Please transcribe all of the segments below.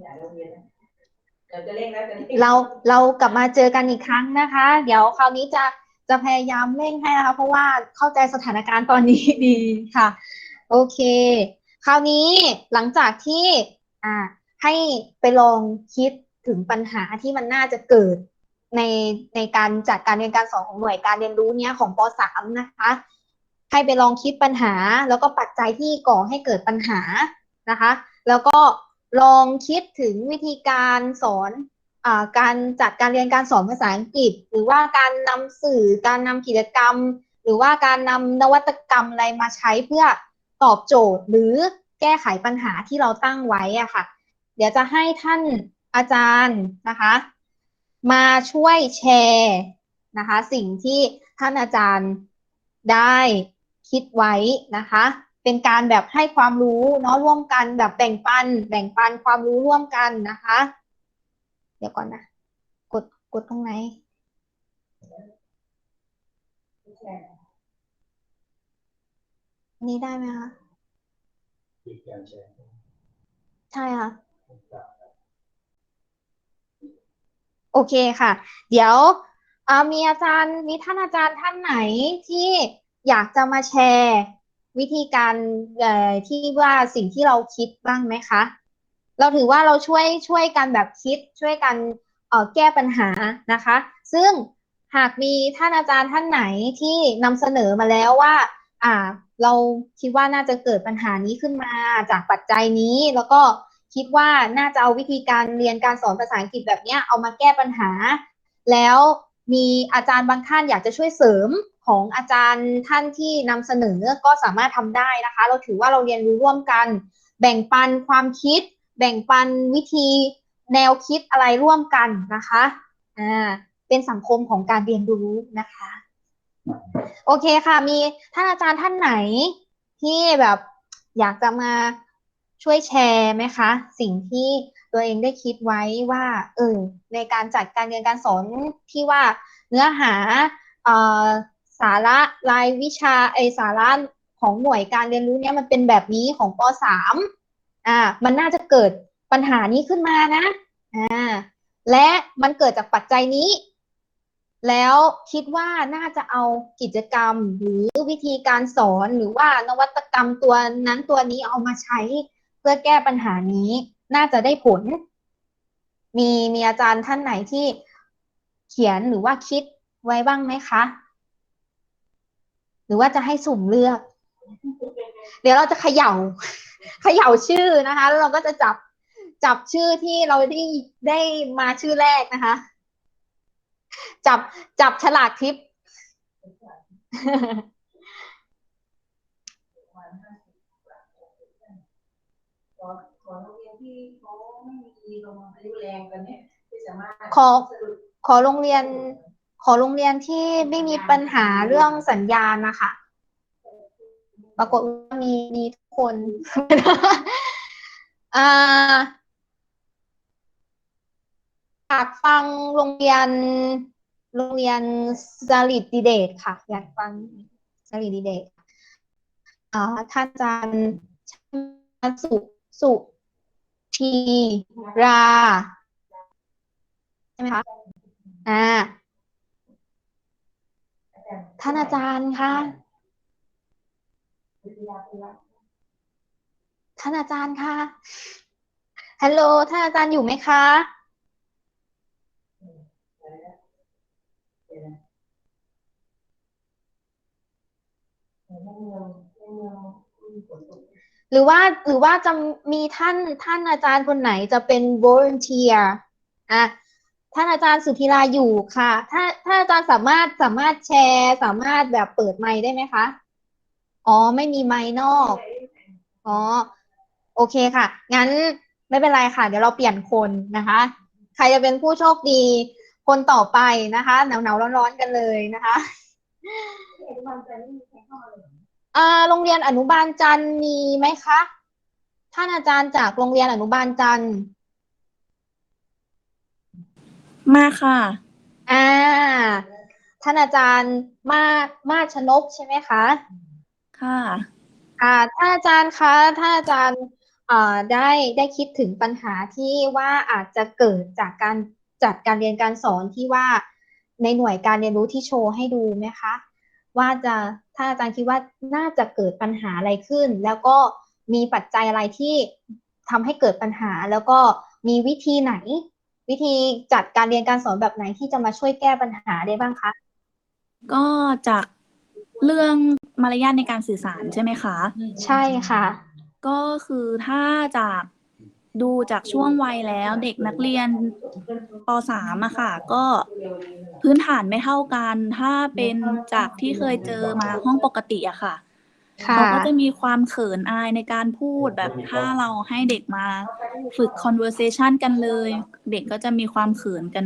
เราเราเรากลับมาเจอกันอีกครั้งนะคะ เดี๋ยวคราวนี้จะจะพยายามเร่งให้นะคะ เพราะว่าเข้าใจสถานการณ์ตอนนี้ดีค่ะ โอเค คราวนี้หลังจากที่อ่าให้ไปลองคิดถึงปัญหาที่มันน่าจะเกิดในในการจัดการเรียนการสอนของหน่วยการเรียนรู้เนี้ยของป .3 นะคะ ให้ไปลองคิดปัญหาแล้วก็ปัจจัยที่ก่อให้เกิดปัญหานะคะ แล้วก็ ลองคิดถึงวิธีการสอนอการจัดการเรียนการสอนภาษาอังกฤษ หรือว่าการนำสื่อการนำกิจกรรม หรือว่าการนำนวัตกรรมอะไรมาใช้เพื่อตอบโจทย์ หรือแก้ไขปัญหาที่เราตั้งไว้อะค่ะ เดี๋ยวจะให้ท่านอาจารย์นะคะ มาช่วยแชร์นะคะ สิ่งที่ท่านอาจารย์ได้คิดไว้นะคะ เป็นการแบบให้ความรู้เนาะร่วมกันแบบแบ่งปัน แบ่งปันความรู้ร่วมกันนะคะ เดี๋ยวก่อนนะ กดกดตรงไหนนี้ได้ไหมคะใช่ค่ะ โอเคค่ะ เดี๋ยวมีอาจารย์มีท่านอาจารย์ท่านไหนที่อยากจะมาแชร์ วิธีการที่ว่าสิ่งที่เราคิดบ้างไหมคะ เราถือว่าเราช่วยช่วยกันแบบคิดช่วยกันออแก้ปัญหานะคะ ซึ่งหากมีท่านอาจารย์ท่านไหนที่นำเสนอมาแล้วว่า อ่า เราคิดว่าน่าจะเกิดปัญหานี้ขึ้นมาจากปัจจัยนี้ แล้วก็คิดว่าน่าจะเอาวิธีการเรียนการสอนภาษาอังกฤษแบบเนี้ยเอามาแก้ปัญหา แล้ว มีอาจารย์บางท่านอยากจะช่วยเสริมของอาจารย์ท่านที่นำเสนอก็สามารถทำได้นะคะ เราถือว่าเราเรียนรู้ร่วมกัน แบ่งปันความคิด แบ่งปันวิธีแนวคิดอะไรร่วมกันนะคะอ่าเป็นสังคมของการเรียนรู้นะคะ โอเคค่ะ มีท่านอาจารย์ท่านไหนที่แบบอยากจะมาช่วยแชร์ไหมคะ สิ่งที่ ตัวเองได้คิดไว้ว่าเออในการจัดการเรียนการสอนที่ว่าเนื้อหาเออสาระรายวิชาไอสาระของหน่วยการเรียนรู้เนี้ยมันเป็นแบบนี้ของป .3 อ่ามันน่าจะเกิดปัญหานี้ขึ้นมานะอ่าและมันเกิดจากปัจจัยนี้ แล้วคิดว่าน่าจะเอากิจกรรมหรือวิธีการสอนหรือว่านวัตกรรมตัวนั้นตัวนี้เอามาใช้เพื่อแก้ปัญหานี้ น่าจะได้ผล มีมีอาจารย์ท่านไหนที่เขียนหรือว่าคิดไว้บ้างไหมคะ หรือว่าจะให้สุ่มเลือก เดี๋ยวเราจะเขย่าเขย่าชื่อนะคะ แล้วเราก็จะจับจับชื่อที่เราได้ได้มาชื่อแรกนะคะ จับจับฉลากทิปขอขอโรงเรียน ที่เขาไม่มีลงอายุแรงกันเนี่ยที่สามารถขอ ขอโรงเรียน ขอโรงเรียนที่ไม่มีปัญหาเรื่องสัญญาณนะคะ ปรากฏว่ามีมีทุกคนอ่าอยากฟังโรงเรียน โรงเรียนสลิดดีเดตค่ะ อยากฟังสลิดดีเดตอ่าท่านอาจารย์สุสุ ธีราใช่ไหมคะอ่าท่านอาจารย์คะท่านอาจารย์คะฮัลโหลท่านอาจารย์อยู่ไหมคะ หรือว่าหรือว่าจะมีท่านท่านอาจารย์คนไหนจะเป็น volunteer อะท่านอาจารย์สุธีราอยู่ค่ะ ถ้าถ้าอาจารย์สามารถสามารถแชร์ สามารถแบบเปิดไมค์ได้ไหมคะ อ๋อ ไม่มีไมค์นอก อ๋อ โอเคค่ะ งั้นไม่เป็นไรค่ะ เดี๋ยวเราเปลี่ยนคนนะคะ ใครจะเป็นผู้โชคดีคนต่อไปนะคะ หนาวหนาวร้อนร้อนๆกันเลยนะคะ อ่าโรงเรียนอนุบาลจันทร์มีไหมคะ ท่านอาจารย์จากโรงเรียนอนุบาลจันทร์มาค่ะ อ่า ท่านอาจารย์มามาชนกใช่ไหมคะ ค่ะ อ่า ท่านอาจารย์คะท่านอาจารย์เอ่อได้ได้คิดถึงปัญหาที่ว่าอาจจะเกิดจากการจัดการเรียนการสอนที่ว่าในหน่วยการเรียนรู้ที่โชว์ให้ดูไหมคะ ว่าจะถ้าอาจารย์คิดว่าน่าจะเกิดปัญหาอะไรขึ้น แล้วก็มีปัจจัยอะไรที่ทำให้เกิดปัญหา แล้วก็มีวิธีไหน วิธีจัดการเรียนการสอนแบบไหนที่จะมาช่วยแก้ปัญหาได้บ้างคะ ก็จากเรื่องมารยาทในการสื่อสารใช่ไหมคะ ใช่ค่ะ ก็คือถ้าจาก ดูจากช่วงวัยแล้วเด็กนักเรียนป .3 อะค่ะ ก็พื้นฐานไม่เท่ากัน ถ้าเป็นจากที่เคยเจอมาห้องปกติอะค่ะค่ะเขาก็จะมีความเขินอายในการพูดแบบถ้าเราให้เด็กมาฝึก conversation กันเลย เด็กก็จะมีความเขินกัน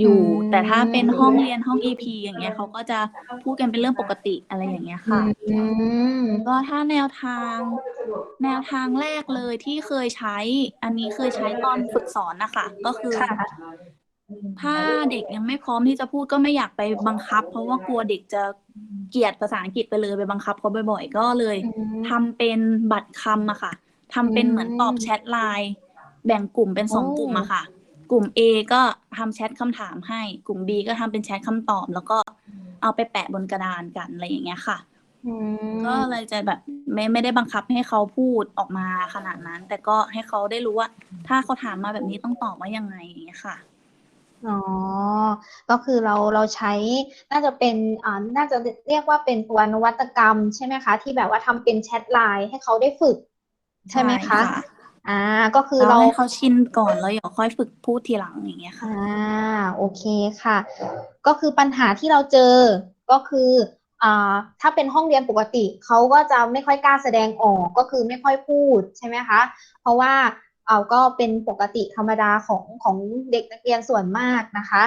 อยู่อืมแต่ถ้าเป็นห้องเรียนห้อง EP อย่างเงี้ยเขาก็จะพูดกันเป็นเรื่องปกติอะไรอย่างเงี้ยค่ะอืมก็ถ้าแนวทาง แนวทางแรกเลยที่เคยใช้ อันนี้เคยใช้ตอนฝึกสอนนะคะ ก็คือค่ะถ้าเด็กยังไม่พร้อมที่จะพูดก็ไม่อยากไปบังคับ เพราะว่ากลัวเด็กจะเกลียดภาษาอังกฤษไปเลยไปบังคับเขาบ่อย ๆ ก็เลยอืมทำเป็นบัตรคำอะค่ะทำเป็นอืมเหมือนตอบแชทไลน์แบ่งกลุ่มเป็นสองโอ้กลุ่มอะค่ะ กลุ่ม A ก็ทำแชทคำถามให้ กลุ่ม B ก็ทำเป็นแชทคำตอบ แล้วก็เอาไปแปะบนกระดานกันอะไรอย่างเงี้ยค่ะอืมก็เลยจะแบบไม่ไม่ได้บังคับให้เขาพูดออกมาขนาดนั้น แต่ก็ให้เขาได้รู้ว่า ถ้าเขาถามมาแบบนี้ต้องตอบว่ายังไงอย่างเงี้ยค่ะอ๋อ ก็คือเราเราใช้น่าจะเป็นอ่าน่าจะเรียกว่าเป็นตัวนวัตกรรมใช่ไหมคะ ที่แบบว่าทำเป็นแชทไลน์ให้เขาได้ฝึก ใช่ไหมคะ อ่าก็คือเราเราให้เขาชินก่อนแล้วเดี๋ยวค่อยฝึกพูดทีหลังอย่างเงี้ยค่ะอ่าโอเคค่ะ ก็คือปัญหาที่เราเจอก็คืออ่าถ้าเป็นห้องเรียนปกติเขาก็จะไม่ค่อยกล้าแสดงออกก็คือไม่ค่อยพูดใช่ไหมคะเพราะว่าเอาก็เป็นปกติธรรมดาของของเด็กนักเรียนส่วนมากนะคะ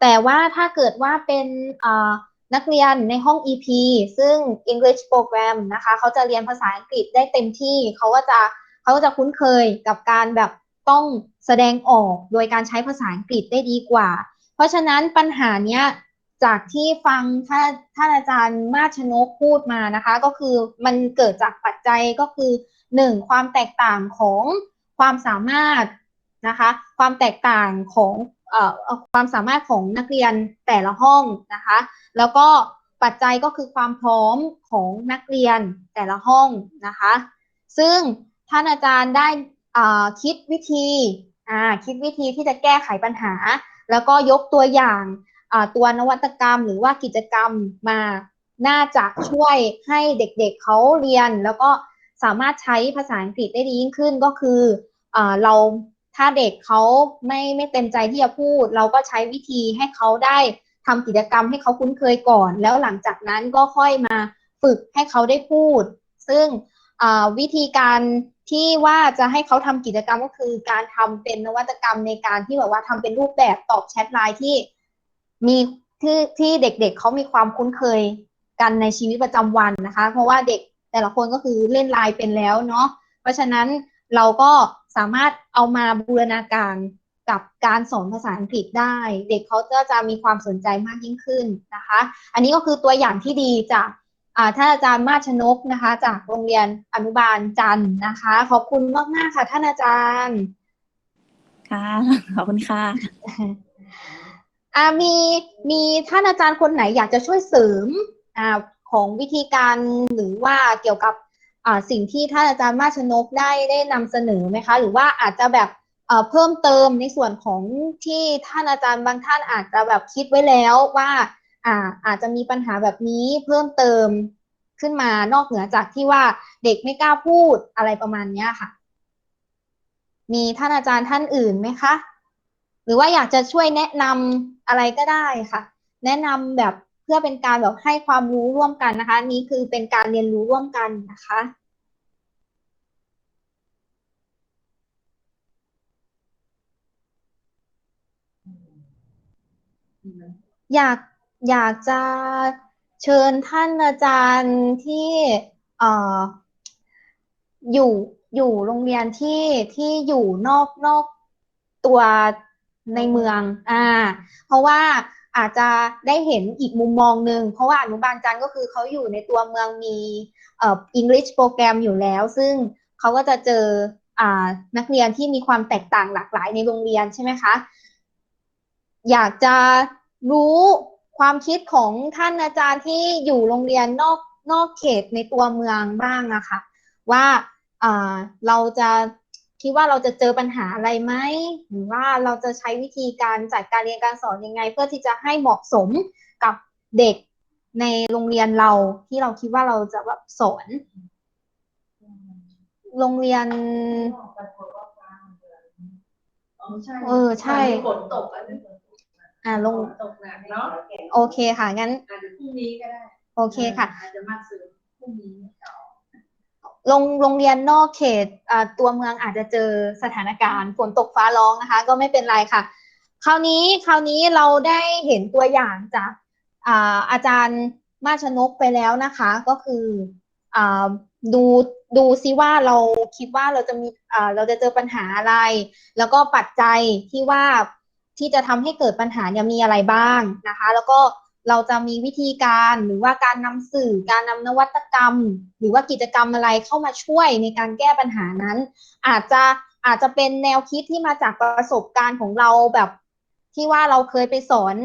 แต่ว่าถ้าเกิดว่าเป็นอ่านักเรียนในห้อง EP ซึ่ง English Program นะคะเขาจะเรียนภาษาอังกฤษได้เต็มที่ เขาก็จะ เขาจะคุ้นเคยกับการแบบต้องแสดงออกโดยการใช้ภาษาอังกฤษได้ดีกว่า เพราะฉะนั้นปัญหาเนี้ยจากที่ฟังท่านท่านอาจารย์มาชนกพูดมานะคะ ก็คือมันเกิดจากปัจจัยก็คือหนึ่งความแตกต่างของความสามารถนะคะ ความแตกต่างของเอ่อความสามารถของนักเรียนแต่ละห้องนะคะ แล้วก็ปัจจัยก็คือความพร้อมของนักเรียนแต่ละห้องนะคะ ซึ่ง ท่านอาจารย์ได้คิดวิธีคิดวิธีที่จะแก้ไขปัญหา แล้วก็ยกตัวอย่างตัวนวัตกรรมหรือว่ากิจกรรมมาน่าจะช่วยให้เด็กๆเขาเรียน แล้วก็สามารถใช้ภาษาอังกฤษได้ดียิ่งขึ้นก็คืออเราถ้าเด็กเขาไม่ไม่เต็มใจที่จะพูด เราก็ใช้วิธีให้เขาได้ทำกิจกรรมให้เขาคุ้นเคยก่อน แล้วหลังจากนั้นก็ค่อยมาฝึกให้เขาได้พูด ซึ่งวิธีการ ที่ว่าจะให้เขาทำกิจกรรมก็คือการทำเป็นนวัตกรรมในการที่แบบว่าทำเป็นรูปแบบตอบแชทไลน์ที่มีที่ที่เด็กๆเเขามีความคุ้นเคยกันในชีวิตประจำวันนะคะ เพราะว่าเด็กแต่ละคนก็คือเล่นไลน์เป็นแล้วเนาะเพราะฉะนั้นเราก็สามารถเอามาบูรณาการกับการสอนภาษาอังกฤษได้ เด็กเขาก็จะมีความสนใจมากยิ่งขึ้นนะคะ อันนี้ก็คือตัวอย่างที่ดีจาก ท่านอาจารย์มาชนกนะคะ จากโรงเรียนอนุบาลจันทร์นะคะ ขอบคุณมากๆค่ะ ท่านอาจารย์ ค่ะขอบคุณค่ะอ่ามีมีท่านอาจารย์คนไหนอยากจะช่วยเสริมอ่าของวิธีการหรือว่าเกี่ยวกับอ่าสิ่งที่ท่านอาจารย์มาชนกได้ได้นำเสนอไหมคะ หรือว่าอาจจะแบบเอ่อเพิ่มเติมในส่วนของที่ท่านอาจารย์บางท่านอาจจะแบบคิดไว้แล้วว่า อ่าอาจจะมีปัญหาแบบนี้เพิ่มเติมขึ้นมานอกเหนือจากที่ว่าเด็กไม่กล้าพูดอะไรประมาณนี้ค่ะ มีท่านอาจารย์ท่านอื่นไหมคะ หรือว่าอยากจะช่วยแนะนำอะไรก็ได้ค่ะ แนะนำแบบเพื่อเป็นการแบบให้ความรู้ร่วมกันนะคะนนี้คือเป็นการเรียนรู้ร่วมกันนะคะอยาก อยากจะเชิญท่านอาจารย์ที่เอ่ออยู่อยู่โรงเรียนที่ที่อยู่นอกนอกตัวในเมือง อ่า เพราะว่าอาจจะได้เห็นอีกมุมมองหนึ่งเพราะว่าอนุบาลจันทร์ก็คือเขาอยู่ในตัวเมืองมีเอ่อ English โปรแกรมอยู่แล้ว ซึ่งเขาก็จะเจออ่านักเรียนที่มีความแตกต่างหลากหลายในโรงเรียนใช่ไหมคะ อยากจะรู้ ความคิดของท่านอาจารย์ที่อยู่โรงเรียนนอกนอกเขตในตัวเมืองบ้างอะค่ะว่าอ่าเราจะคิดว่าเราจะเจอปัญหาอะไรไหมหรือว่าเราจะใช้วิธีการจัดการเรียนการสอนยังไง เพื่อที่จะให้เหมาะสมกับเด็กในโรงเรียนเราที่เราคิดว่าเราจะแบบสอน โรงเรียนอ๋อใช่เออใช่ฝนตกอันนี้ฝนตก อ่าลงฝนตกหนักเนาะโอเคค่ะ งั้น อาจจะพรุ่งนี้ก็ได้โอเคค่ะ อาจจะมาซื้อพรุ่งนี้ต่อโรงโรงเรียนนอกเขตอ่าตัวเมืองอาจจะเจอสถานการณ์ฝนตกฟ้าร้องนะคะ ก็ไม่เป็นไรค่ะ คราวนี้คราวนี้เราได้เห็นตัวอย่างจากอ่าอาจารย์มาชนกไปแล้วนะคะ ก็คืออ่าดูดูซิว่าเราคิดว่าเราจะมีอ่าเราจะเจอปัญหาอะไร แล้วก็ปัจจัยที่ว่า ที่จะทำให้เกิดปัญหาเนี่ยมีอะไรบ้างนะคะ แล้วก็เราจะมีวิธีการหรือว่าการนำสื่อการนำนวัตกรรม หรือว่ากิจกรรมอะไรเข้ามาช่วยในการแก้ปัญหานั้น อาจจะอาจจะเป็นแนวคิดที่มาจากประสบการณ์ของเราแบบที่ว่าเราเคยไปสอน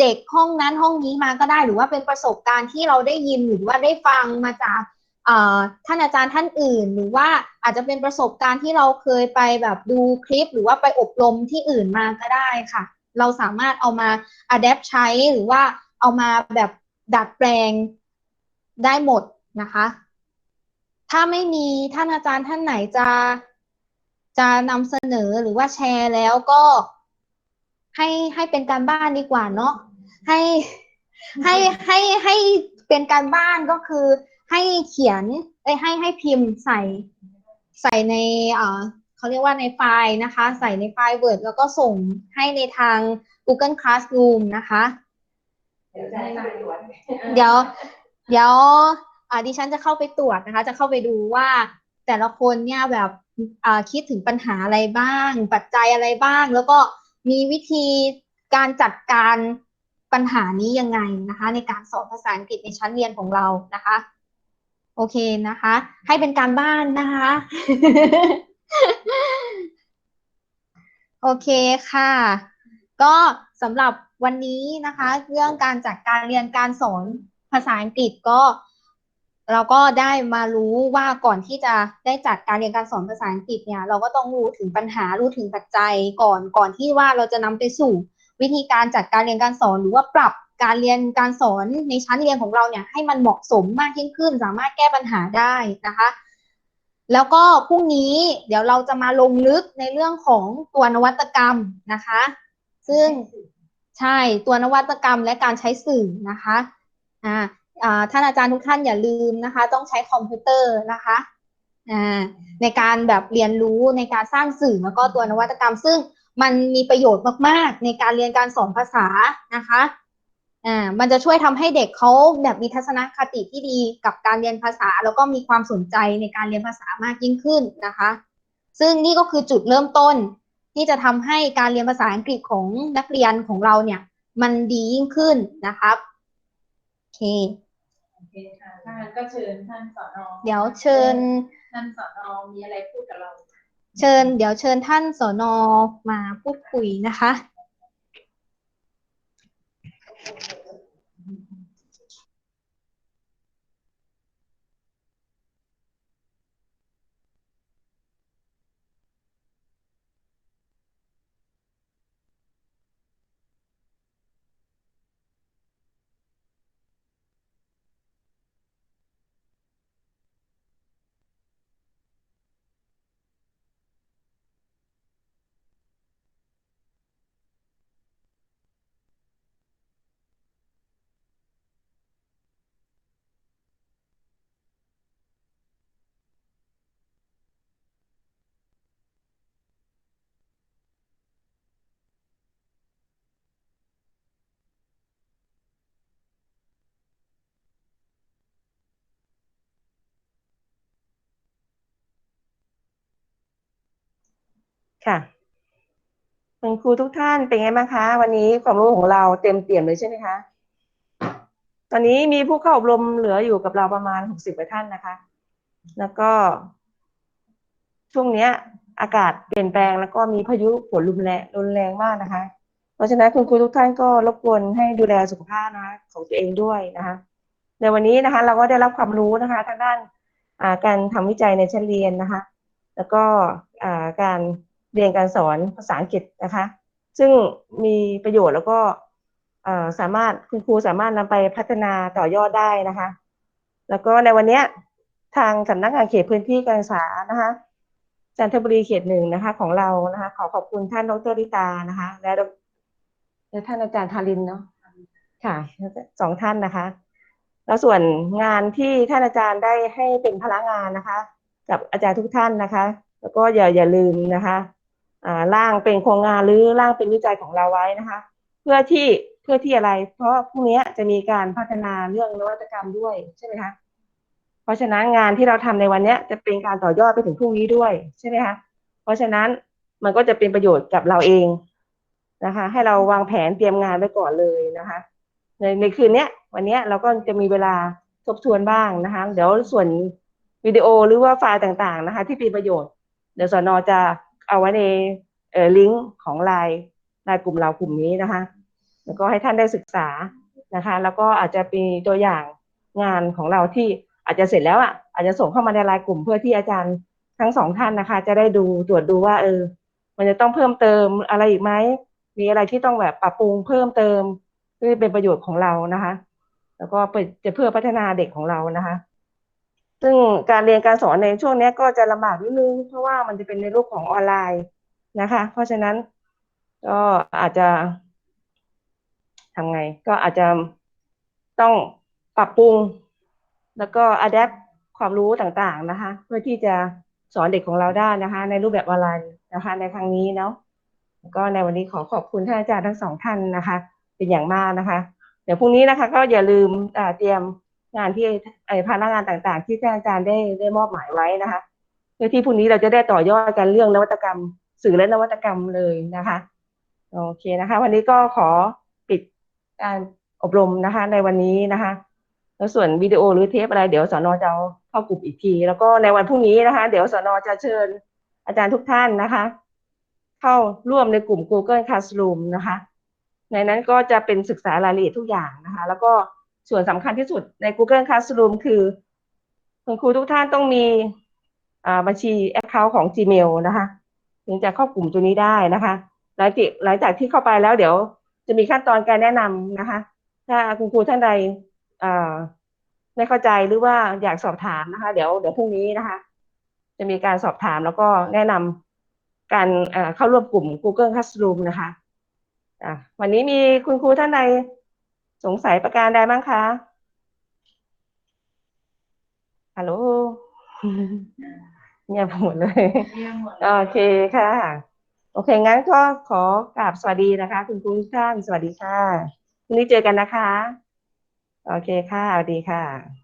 เด็กห้องนั้นห้องนี้มาก็ได้ หรือว่าเป็นประสบการณ์ที่เราได้ยินหรือว่าได้ฟังมาจาก ท่านอาจารย์ท่านอื่น หรือว่าอาจจะเป็นประสบการณ์ที่เราเคยไปแบบดูคลิป หรือว่าไปอบรมที่อื่นมาก็ได้ค่ะ เราสามารถเอามา adapt ใช้หรือว่าเอามาแบบดัดแปลงได้หมดนะคะ ถ้าไม่มีท่านอาจารย์ท่านไหนจะจะนำเสนอหรือว่าแชร์แล้วก็ให้ให้เป็นการบ้านดีกว่าเนาะให้ให้ให้ให้เป็นการบ้านก็คือ ให้เขียนเอ้ยให้ให้พิมพ์ใส่ใส่ในเอ่อเขาเรียกว่าในไฟล์นะคะ ใส่ในไฟล์ Word แล้วก็ส่งให้ในทาง Google Classroom นะคะ เดี๋ยวจะให้มาตรวจเดี๋ยวเดี๋ยวอ่าดิฉันจะเข้าไปตรวจนะคะ จะเข้าไปดูว่าแต่ละคนเนี่ยแบบอ่าคิดถึงปัญหาอะไรบ้าง ปัจจัยอะไรบ้าง แล้วก็มีวิธีการจัดการปัญหานี้ยังไงนะคะ ในการสอนภาษาอังกฤษในชั้นเรียนของเรานะคะ โอเคนะคะ ให้เป็นการบ้านนะคะ โอเคค่ะ ก็สำหรับวันนี้นะคะ เรื่องการจัดการเรียนการสอนภาษาอังกฤษก็ เราก็ได้มารู้ว่าก่อนที่จะได้จัดการเรียนการสอนภาษาอังกฤษเนี่ย เราก็ต้องรู้ถึงปัญหารู้ถึงปัจจัยก่อนก่อนที่ว่าเราจะนำไปสู่วิธีการจัดการเรียนการสอนหรือว่าปรับ การเรียนการสอนในชั้นเรียนของเราเนี่ยให้มันเหมาะสมมากยิ่งขึ้น สามารถแก้ปัญหาได้นะคะ แล้วก็พรุ่งนี้เดี๋ยวเราจะมาลงลึกในเรื่องของตัวนวัตกรรมนะคะ ซึ่งใช่ตัวนวัตกรรมและการใช้สื่อนะคะอ่าท่านอาจารย์ทุกท่านอย่าลืมนะคะ ต้องใช้คอมพิวเตอร์นะคะในการแบบเรียนรู้ในการสร้างสื่อแล้วก็ตัวนวัตกรรม ซึ่งมันมีประโยชน์มาก ๆ ในการเรียนการสอนภาษานะคะ อ่ามันจะช่วยทำให้เด็กเขาแบบมีทัศนคติที่ดีกับการเรียนภาษา แล้วก็มีความสนใจในการเรียนภาษามากยิ่งขึ้นนะคะ ซึ่งนี่ก็คือจุดเริ่มต้น ที่จะทำให้การเรียนภาษาอังกฤษของนักเรียนของเราเนี่ย มันดียิ่งขึ้นนะครับโอเคโอเคค่ะถ้างั้นก็เชิญท่านสอนอเดี๋ยวเชิญท่านสอนอมีอะไรพูดกับเรา เชิญ เดี๋ยวเชิญท่านสนมาพูดคุยนะคะ ค่ะคุณครูทุกท่านเป็นไงบ้างคะ วันนี้ความรู้ของเราเต็มเปี่ยมเลยใช่ไหมคะ ตอนนี้มีผู้เข้าอบรมเหลืออยู่กับเราประมาณหกสิบกว่าท่านนะคะ แล้วก็ ช่วงเนี้ย อากาศเปลี่ยนแปลงแล้วก็มีพายุฝนรุนแรงรุนแรงมากนะคะ เพราะฉะนั้นคุณครูทุกท่านก็รบกวนให้ดูแลสุขภาพนะคะของตัวเองด้วยนะคะในวันนี้นะคะ เราก็ได้รับความรู้นะคะทางด้านการทำวิจัยในชั้นเรียนนะคะ แล้วก็การ เรียนการสอนภาษาอังกฤษนะคะ ซึ่งมีประโยชน์แล้วก็สามารถคุณครูสามารถนำไปพัฒนาต่อยอดได้นะคะ แล้วก็ในวันนี้ทางสำนักงานเขตพื้นที่การศึกษานะคะจันทบุรีเขตหนึ่งนะคะ ของเรานะคะ ขอขอบคุณท่านดรลิตานะคะ และและท่านอาจารย์ทารินเนาะค่ะสองท่านนะคะ แล้วส่วนงานที่ท่านอาจารย์ได้ให้เป็นพลังงานนะคะ กับอาจารย์ทุกท่านนะคะ แล้วก็อย่าอย่าลืมนะคะ ร่างเป็นโครงงานหรือร่างเป็นวิจัยของเราไว้นะคะ เพื่อที่เพื่อที่อะไร เพราะพรุ่งนี้จะมีการพัฒนาเรื่องนวัตกรรมด้วยใช่ไหมคะเพราะฉะนั้นงานที่เราทำในวันนี้จะเป็นการต่อยอดไปถึงพรุ่งนี้ด้วยใช่ไหมคะเพราะฉะนั้นมันก็จะเป็นประโยชน์กับเราเองนะคะ ให้เราวางแผนเตรียมงานไว้ก่อนเลยนะคะ ในในคืนเนี้ยวันนี้เราก็จะมีเวลาทบทวนบ้างนะคะ เดี๋ยวส่วนวิดีโอหรือว่าไฟล์ต่างๆนะคะ ที่เป็นประโยชน์ เดี๋ยวสนจะ เอาไว้ในลิงก์ของไลน์ไลน์กลุ่มเรากลุ่มนี้นะคะ แล้วก็ให้ท่านได้ศึกษานะคะ แล้วก็อาจจะมีตัวอย่างงานของเราที่อาจจะเสร็จแล้วอะอาจจะส่งเข้ามาในไลน์กลุ่มเพื่อที่อาจารย์ทั้งสองท่านนะคะ จะได้ดูตรวจดูว่าเออ มันจะต้องเพิ่มเติมอะไรอีกไหมมีอะไรที่ต้องแบบปรับปรุงเพิ่มเติมเพื่อเป็นประโยชน์ของเรานะคะ แล้วก็จะเพื่อพัฒนาเด็กของเรานะคะ ซึ่งการเรียนการสอนในช่วงนี้ก็จะลำบากนิดนึง เพราะว่ามันจะเป็นในรูปของออนไลน์นะคะ เพราะฉะนั้นก็อาจจะทำไง ก็อาจจะต้องปรับปรุง แล้วก็อัดแอปความรู้ต่างๆนะคะ เพื่อที่จะสอนเด็กของเราได้นะคะ ในรูปแบบออนไลน์นะคะ ในครั้งนี้เนาะก็ในวันนี้ขอขอบคุณท่านอาจารย์ทั้งสองท่านนะคะ เป็นอย่างมากนะคะ เดี๋ยวพรุ่งนี้นะคะ ก็อย่าลืมเตรียม งานที่ไอ้พนักงานต่างๆ ที่ท่านอาจารย์ได้ได้มอบหมายไว้นะคะเพื่อที่พรุ่งนี้เราจะได้ต่อยอดกันเรื่องนวัตกรรม สื่อและนวัตกรรมเลยนะคะ โอเคนะคะ วันนี้ก็ขอปิดการอบรมนะคะ ในวันนี้นะคะ แล้วส่วนวิดีโอหรือเทปอะไร เดี๋ยวสอนอจะเข้ากลุ่มอีกที แล้วก็ในวันพรุ่งนี้นะคะ เดี๋ยวสอนอจะเชิญอาจารย์ทุกท่านนะคะ เข้าร่วมในกลุ่ม Google Classroom นะคะ ในนั้นก็จะเป็นศึกษารายละเอียดทุกอย่างนะคะ แล้วก็ ส่วนสำคัญที่สุดใน Google Classroom คือคุณครูทุกท่านต้องมีบัญชี Account ของ Gmail นะคะถึงจะเข้ากลุ่มตัวนี้ได้นะคะหลังจากหลังจากที่เข้าไปแล้วเดี๋ยวจะมีขั้นตอนการแนะนำนะคะ ถ้าคุณครูท่านใดไม่เข้าใจหรือว่าอยากสอบถามนะคะ เดี๋ยวเดี๋ยวพรุ่งนี้นะคะ จะมีการสอบถามแล้วก็แนะนำการเข้าร่วมกลุ่ม Google Classroom นะคะะวันนี้มีคุณครูท่านใด สงสัยประการใดบ้างคะฮัลโหลเงียบหมดเลยเรียนหมดโอเคค่ะ โอเค งั้นก็ขอกราบสวัสดีนะคะ คุณครูทุกท่านสวัสดีค่ะพรุ่งนี้เจอกันนะคะ โอเคค่ะสวัสดีค่ะ